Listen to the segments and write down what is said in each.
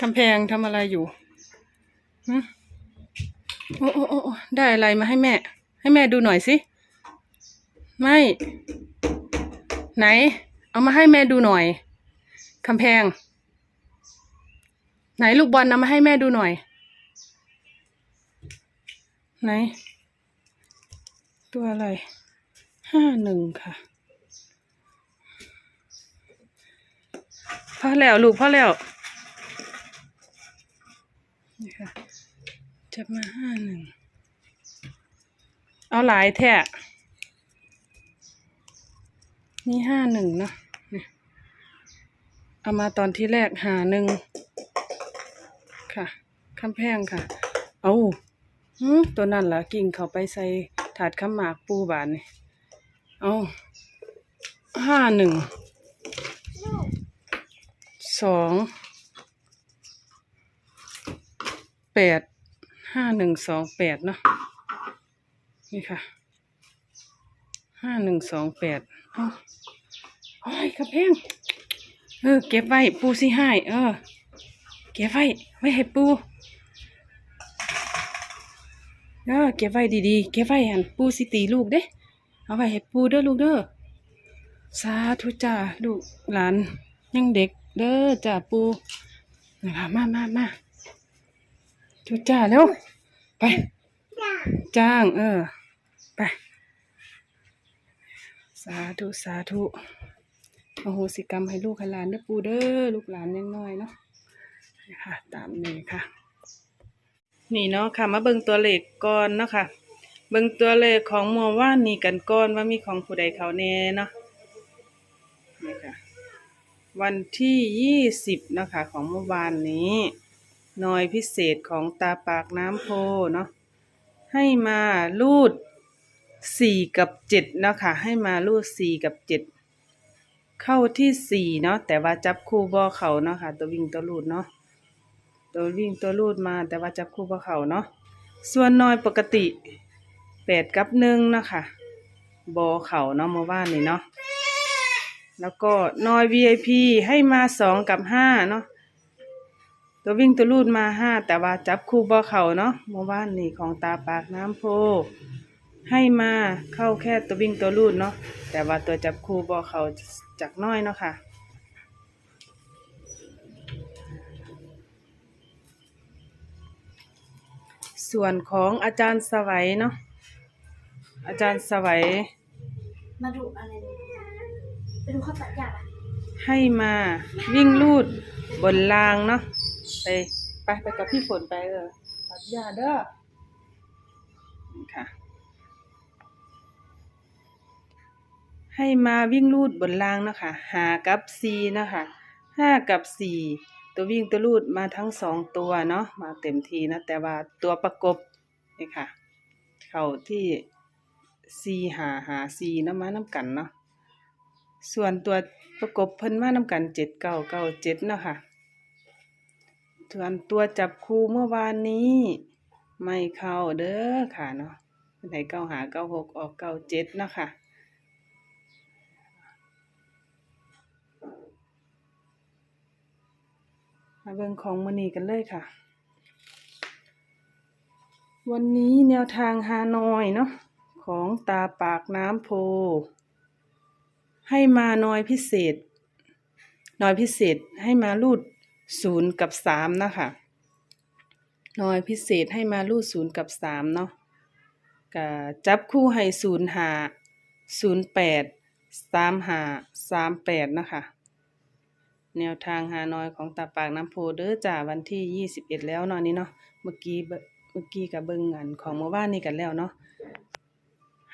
กำแพงทำอะไรอยู่โอ้โอ้โอ้โอ้ได้อะไรมาให้แม่ ให้แม่ดูหน่อยสิ ไม่ ไหน เอามาให้แม่ดูหน่อยกำแพง ไหนลูกบอลนำมาให้แม่ดูหน่อย ไหน ตัวอะไร ห้าหนึ่งค่ะพอแล้วลูกพอแล้ว นี่ค่ะจับมาห้าหนึ่ง เอาหลายแท้นี่ห้าหนึ่งเนาะเอามาตอนที่แรกหาหนึ่งค่ะคำแพงค่ะ เอาตัวนั่นล่ะกิ่งเขาไปใส่ถาดข้าวหมากปูบานนี่เอาห้าหนึ่งสอง แปดห้าหนึ่งสองแปดเนาะนี่ค่ะห้าหนึ่งสองแปดโอ้ยกระเพงเออเก็บไว้ปูสิให้เออ เก็บไว้ไว้ให้ปูเออเก็บไว้ดีๆ เก็บไว้หันปูสิตีลูกเด้เอาไว้ให้ปูเด้อลูกเด้อสาธุจ้าลูกหลานยังเด็กเด้อจ้าปูนะคะมามามา ทุจ้าเร็วไป จ้าง เออ ไป สาธุ สาธุอโหสิกรรมให้ลูกให้หลานเด้อปูเด้อลูกหลานยังน้อยเนาะนะค่ะ ตามนี้ค่ะ นี่เนาะค่ะ มาเบิ่งตัวเลขก่อนเนาะค่ะ เบิ่งตัวเลขของมื่อวานนี้กันก่อนว่ามีของผู้ใดเขาแน่เนาะนี่ค่ะ วันที่ยี่สิบนะคะของเมื่อวานนี้ น่อยพิเศษของตาปากน้ำโพเนาะให้มารูดสี่กับเจ็ดเนาะค่ะ ให้มารูดสี่กับเจ็ดเข้าที่สี่เนาะแต่ว่าจับคู่บ่เขาเนาะค่ะ ตัววิ่งตัวรูดเนาะตัววิ่งตัวรูดมาแต่ว่าจับคู่บ่เขาเนาะส่วนน้อยปกติแปดกับหนึ่งเนาะค่ะบ่เขาเนาะเมื่อวานนี้เนาะแล้วก็น้อย VIP ให้มาสองกับห้าเนาะ ตัววิ่งตัวลูดมาห้าแต่ว่าจับคู่บ่เขาเนาะเมื่อวานนี่ของตาปากน้ำโพ ให้มาเข้าแค่ตัววิ่งตัวลูดเนาะแต่ว่าตัวจับคู่บ่เขาจากน้อยเนาะค่ะส่วนของอาจารย์สวัยเนาะอาจารย์สวัย มาดูอะไรเนี่ยไปดูเขาตัดหญ้าปะให้มาวิ่งลูดบนรางเนาะ ไปไปไปกับพี่ฝนไปเออตัดหญ้าเด้อนี่ค่ะ ให้มาวิ่งลูดบนรางเนาะค่ะหากับซีเนาะค่ะห้ากับสี่ตัววิ่งตัวลูดมาทั้งสองตัวเนาะมาเต็มทีนะ แต่ว่าตัวประกบนี่ค่ะ เข้าที่ซีหาหาซีน้ำมาน้ำกันเนาะส่วนตัวประกบเพิ่นมานำกันเจ็ดเก้าเก้าเจ็ดเนาะค่ะ ส่วนตัวจับคู่เมื่อวานนี้ ไม่เข้าเด้อค่ะเนาะเป็นไหนเก้าหาเก้าหกออกเก้าเจ็ดเนาะค่ะมาเบิ่งของมอนีกันเลยค่ะ วันนี้แนวทางฮานอยเนาะของตาปากน้ำโพ ให้มาน้อยพิเศษ น้อยพิเศษให้มารูด ศูนย์กับสามนะคะน้อยพิเศษให้มารูดศูนย์กับสามเนาะก็จับคู่ให้ศูนย์หาศูนย์แปดสามหาสามแปดนะคะ แนวทางหาน้อยของตาปากน้ำโพเด้อจ้าวันที่ยี่สิบเอ็ดแล้วเนาะนี่เนาะเมื่อกี้เมื่อกี้กับเบิ่งอันของเมื่อวานนี่กันแล้วเนาะ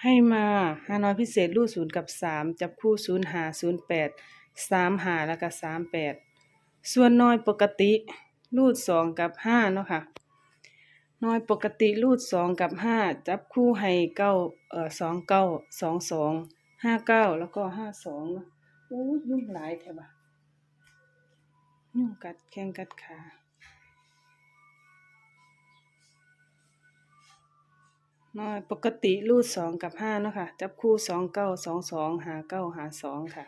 ให้มาหาน้อยพิเศษรูดศูนย์กับสามจับคู่ศูนย์หาศูนย์แปดสามหาแล้วก็สามแปด ส่วนน้อยปกติรูดสองกับห้าเนาะค่ะน้อยปกติรูดสองกับห้าจับคู่ให้เก้าเอ่อสองเก้าสองสองห้าเก้าแล้วก็ห้าสองเนาะโอ้ยุ่งหลายแทบะยุ่งกัดแข้งกัดขาน้อยปกติรูดสองกับห้าเนาะค่ะ จับคู่สองเก้าสองสองหาเก้าหาสองค่ะ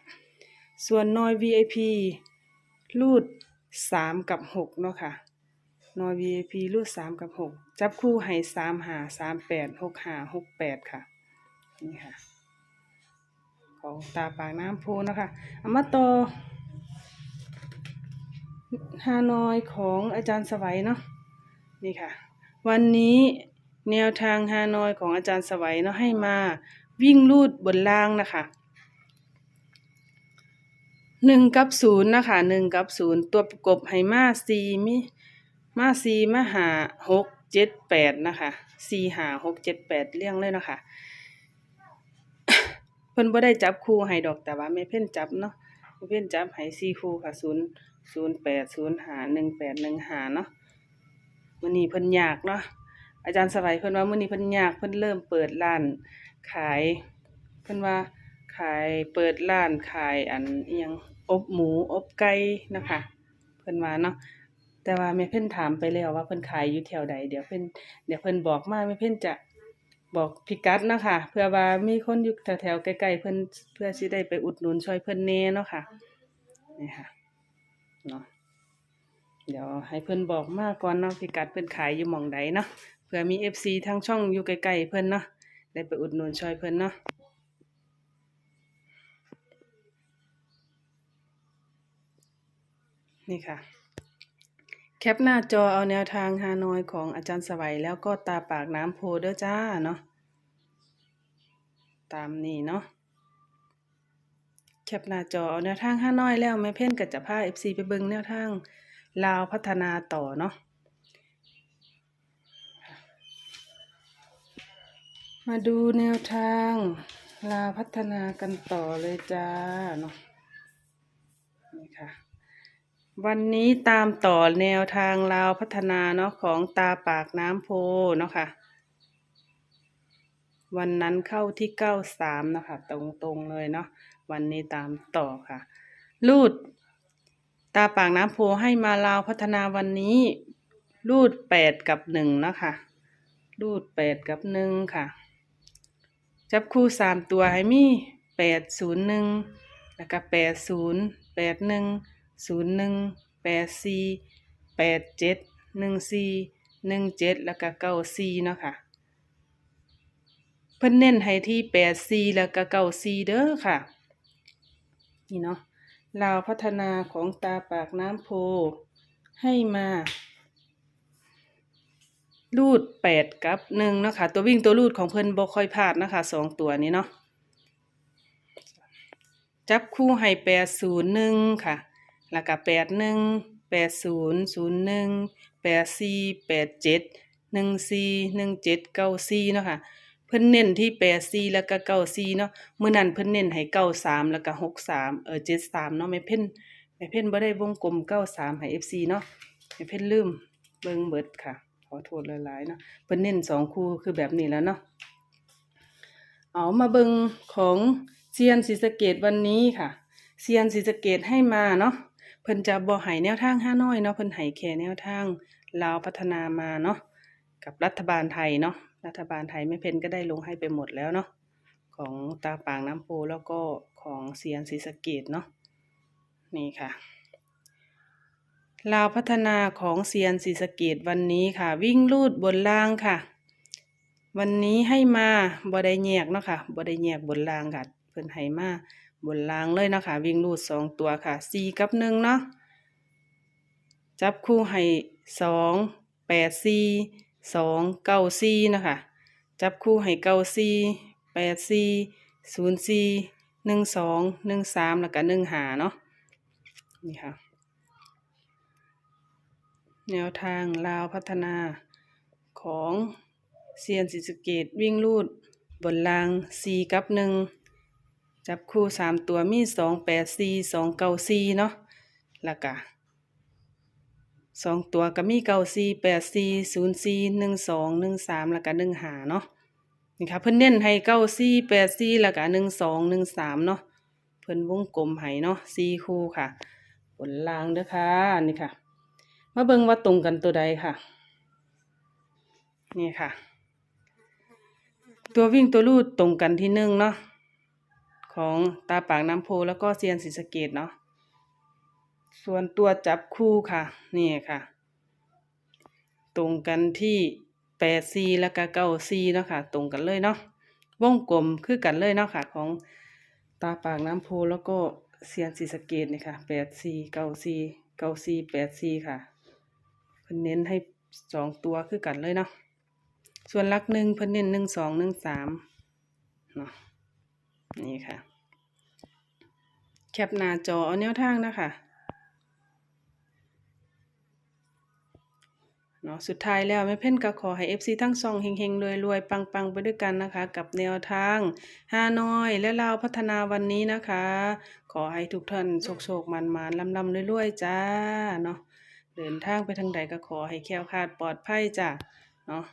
ส่วนน้อย VIP รูดสามกับหกเนาะค่ะนอ VIP รูดสามกับหกจับคู่ให้สามหาสามแปดหกหาหกแปดค่ะ นี่ค่ะ ของตาปากน้ำโพนะคะเอามาต่อฮานอยของอาจารย์สวัยเนาะนี่ค่ะ วันนี้แนวทางฮานอยของอาจารย์สวัยเนาะให้มาวิ่งลูดบนล่างนะคะ หนึ่งกับศูนย์นะคะหนึ่งกับศูนย์ตัวประกบให้มาสี่มิมาสี่มาหาหกเจ็ดแปดนะคะสี่หาหกเจ็ดแปดเรียงเลยนะคะเพิ่นบ่ได้จับคู่ให้ดอกแต่ว่าแม่เพิ่นจับเนาะแม่เพิ่นจับให้สี่คู่ค่ะศูนย์ศูนย์แปดศูนย์หาหนึ่งแปดหนึ่งหาเนาะมื้อนี้เพิ่นยากเนาะอาจารย์สวัยเพิ่นว่ามื้อนี้เพิ่นยากเพิ่นเริ่มเปิดร้านขายเพิ่นว่า ขายเปิดร้านขายอันอิหยังอบหมูอบไก่นะคะเพิ่นว่าเนาะแต่ว่าแม่เพิ่นถามไปแล้วว่าเพิ่นขายอยู่แถวใดเดี๋ยวเพิ่นเดี๋ยวเพิ่นบอกมาแม่เพิ่นจะบอกพิกัดนะคะเพื่อว่ามีคนอยู่แถวๆใกล้ๆเพิ่นเพื่อสิได้ไปอุดหนุนช่วยเพิ่นแน่เนาะค่ะนี่ค่ะเนาะเดี๋ยวให้เพิ่นบอกมาก่อนเนาะพิกัดเพิ่นขายอยู่หม่องใดเนาะเผื่อมี FC ทางช่องอยู่ใกล้ๆเพิ่นเนาะได้ไปอุดหนุนช่วยเพิ่นเนาะ นี่ค่ะ แคปหน้าจอเอาแนวทางฮานอยของอาจารย์สวัยแล้วก็ตาปากน้ำโพเด้อจ้าเนาะตามนี้เนาะแคปหน้าจอเอาแนวทางฮานอยแล้วแม่เพ่นก็จะพา FC ไปเบิงแนวทางลาวพัฒนาต่อเนาะมาดูแนวทางลาวพัฒนากันต่อเลยจ้าเนาะ วันนี้ตามต่อแนวทางลาวพัฒนาเนาะของตาปากน้ำโพเนาะค่ะ วันนั้นเข้าที่เก้าสามเนาะคะตรงๆเลยเนาะวันนี้ตามต่อค่ะ รูด ตาปากน้ำโพให้มาลาวพัฒนาวันนี้ รูดแปดกับหนึ่งเนาะค่ะรูดแปดกับหนึ่งค่ะ จับคู่สามตัวให้มีแปดศูนย์หนึ่งแล้วก็แปดศูนย์แปดหนึ่ง ศูนย์หนึ่งแปดสี่แปดเจ็ดหนึ่งสี่หนึ่งเจ็ดแล้วก็เก้าสี่เนาะค่ะ เพิ่นเน้นให้ที่แปดสี่แล้วก็เก้าสี่เด้อค่ะ นี่เนาะลาวพัฒนาของตาปากน้ำโพ ให้มารูดแปดกับหนึ่งเนาะค่ะตัววิ่งตัวรูดของเพิ่นบ่ค่อยพลาดนะคะสองตัวนี้เนาะจับคู่ให้แปดศูนย์หนึ่งค่ะ แล้วก็แปดหนึ่งแปดศูนย์ศูนย์หนึ่งแปดสี่แปดเจ็ดหนึ่งสี่หนึ่งเจ็ดเก้าสี่เนาะค่ะเพิ่นเน้นที่แปดสี่แล้วก็เก้าสี่เนาะเมื้อนั้นเพิ่นเน้นให้เก้าสามแล้วก็หกสามเออเจ็ดสามเนาะแม่เพิ่นแม่เพิ่นบ่ได้วงกลมเก้าสามให้ FC เนาะแม่เพิ่นลืมเบิ่งเบิดค่ะ ขอโทษหลายๆเนาะเพิ่นเน้นสองคู่คือแบบนี้แล้วเนาะเอามาเบิ่งของเซียนศรีสะเกดวันนี้ค่ะเซียนศรีสะเกดให้มาเนาะ พิ่นจะบ่ให้แนวทางห้าน้อยเนาะเพิ่นให้แค่แนวทางลาวพัฒนามาเนาะกับรัฐบาลไทยเนาะรัฐบาลไทยแม่เพนก็ได้ลงให้ไปหมดแล้วเนาะของตาปางน้ำโพแล้วก็ของเซียนศรีสะเกดเนาะนี่ค่ะลาวพัฒนาของเซียนศรีสะเกดวันนี้ค่ะ วิ่งลูดบนล่างค่ะ วันนี้ให้มาบ่ได้แยกเนาะค่ะบ่ได้แยกบนล่างค่ะเพิ่นให้มา บนล่างเลยนะคะ วิ่งรูดสองตัวค่ะสี่กับหนึ่งเนาะจับคู่ให้สองแปดสี่สองเก้าสี่นะคะ จับคู่ให้เก้าสี่แปดสี่ศูนย์สี่หนึ่งสองหนึ่งสามแล้วก็หนึ่งหาเนาะนี่ค่ะ แนวทางลาวพัฒนาของเซียนศรีสเกตวิ่งลูดบนล่างสี่กับหนึ่ง จับคู่สามตัวมีสองแปดสี่สองเก้าสี่เนาะแล้วก็สองตัวก็มีเก้าสี่แปดสี่ศูนย์สี่หนึ่งสองหนึ่งสามแล้วก็หนึ่งหาเนาะนี่ค่ะเพิ่นเน้นให้เก้าสี่แปดสี่แล้วก็หนึ่งสองหนึ่งสามเนาะเพิ่นวงกลมให้เนาะสี่คู่ค่ะบนล่างเด้อค่ะนี่ค่ะ มาเบิ่งว่าตรงกันตัวใดค่ะ นี่ค่ะ ตัววิ่งตัวลูดตรงกันที่หนึ่งเนาะ ของตาปากน้ำโพแล้วก็เซียนศรีสะเกดเนาะส่วนตัวจับคู่ค่ะ นี่ค่ะ ตรงกันที่แปดซีแล้วก็เก้าซีเนาะค่ะ ตรงกันเลยเนาะวงกลมคือกันเลยเนาะค่ะ ของตาปากน้ำโพแล้วก็เซียนสีสะเกตนี่ค่ะแปดซีเก้าซีเก้าซีแปดซีค่ะเพิ่นเน้นให้สองตัวคือกันเลยเนาะส่วนลักหนึ่งเพิ่นเน้นหนึ่งสองหนึ่งสามเนาะนี่ค่ะ แคปหน้าจอเอาแนวทางนะคะเนาะสุดท้ายแล้วแม่เพ่นก็ขอให้ FC ทั้งสองเฮงๆรวยๆปังๆ ไปด้วยกันนะคะ กับแนวทางฮานอยและลาวพัฒนาวันนี้นะคะ ขอให้ทุกท่านโชคๆมันๆลำๆรวยๆจ้าเนาะเดินทางไปทางใดก็ขอให้แคล้วคลาดปลอดภัยจ้าเนาะ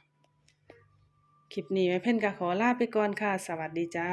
คลิปนี้แม่เพ่นก็ขอลาไปก่อนค่ะ สวัสดีจ้า